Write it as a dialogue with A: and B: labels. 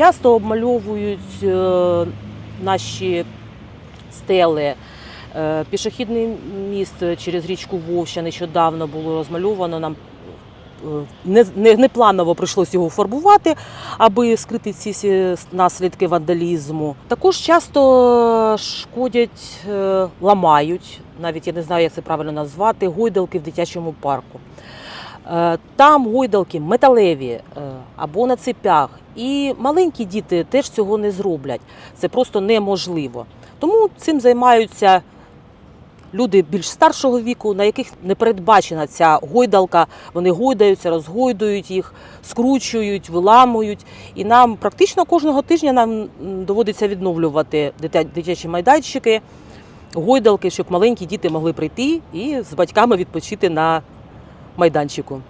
A: Часто обмальовують е, наші стели. Е, Пішохідний міст через річку Вовща нещодавно було розмальовано. Нам е, не, не, непланово прийшлося його фарбувати, аби скрити ці наслідки вандалізму. Також часто шкодять, ламають, навіть я не знаю, як це правильно назвати, гойдалки в дитячому парку. Е, Там гойдалки металеві е, або на цепях. І маленькі діти теж цього не зроблять. Це просто неможливо. Тому цим займаються люди більш старшого віку, на яких не передбачена ця гойдалка. Вони гойдаються, розгойдують їх, скручують, виламують. І нам практично кожного тижня нам доводиться відновлювати дитячі майданчики, гойдалки, щоб маленькі діти могли прийти і з батьками відпочити на майданчику.